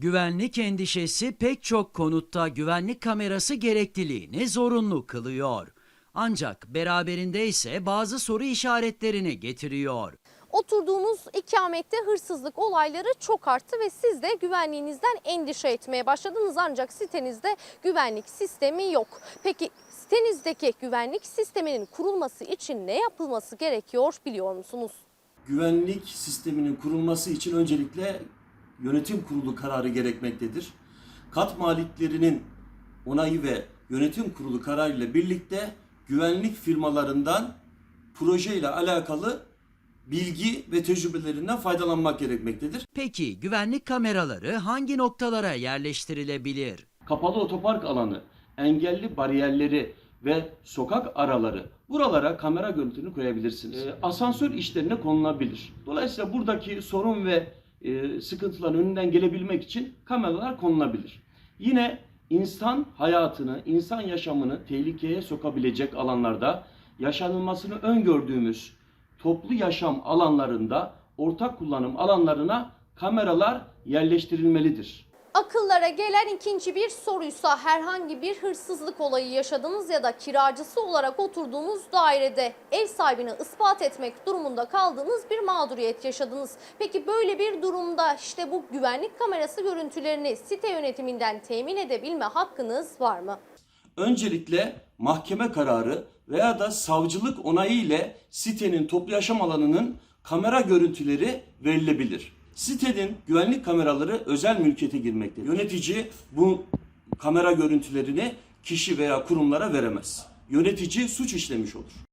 Güvenlik endişesi pek çok konutta güvenlik kamerası gerekliliğini zorunlu kılıyor. Ancak beraberinde ise bazı soru işaretlerini getiriyor. Oturduğunuz ikamette hırsızlık olayları çok arttı ve siz de güvenliğinizden endişe etmeye başladınız ancak sitenizde güvenlik sistemi yok. Peki sitenizdeki güvenlik sisteminin kurulması için ne yapılması gerekiyor biliyor musunuz? güvenlik sisteminin kurulması için öncelikle yönetim kurulu kararı gerekmektedir. Kat maliklerinin onayı ve yönetim kurulu kararı ile birlikte güvenlik firmalarından proje ile alakalı bilgi ve tecrübelerinden faydalanmak gerekmektedir. Peki güvenlik kameraları hangi noktalara yerleştirilebilir? Kapalı otopark alanı, engelli bariyerleri ve sokak araları buralara kamera görüntünü koyabilirsiniz. Ee, asansör işlerine konulabilir. Dolayısıyla buradaki sorun ve e, sıkıntıların önünden gelebilmek için kameralar konulabilir. Yine insan hayatını, insan yaşamını tehlikeye sokabilecek alanlarda yaşanılmasını öngördüğümüz toplu yaşam alanlarında, ortak kullanım alanlarına kameralar yerleştirilmelidir. Akıllara gelen ikinci bir soruysa herhangi bir hırsızlık olayı yaşadınız ya da kiracısı olarak oturduğunuz dairede ev sahibini ispat etmek durumunda kaldığınız bir mağduriyet yaşadınız. Peki böyle bir durumda işte bu güvenlik kamerası görüntülerini site yönetiminden temin edebilme hakkınız var mı? Öncelikle mahkeme kararı veya da savcılık onayı ile sitenin toplu yaşam alanının kamera görüntüleri verilebilir. Sitenin güvenlik kameraları özel mülkiyete girmektedir. Yönetici bu kamera görüntülerini kişi veya kurumlara veremez. Yönetici suç işlemiş olur.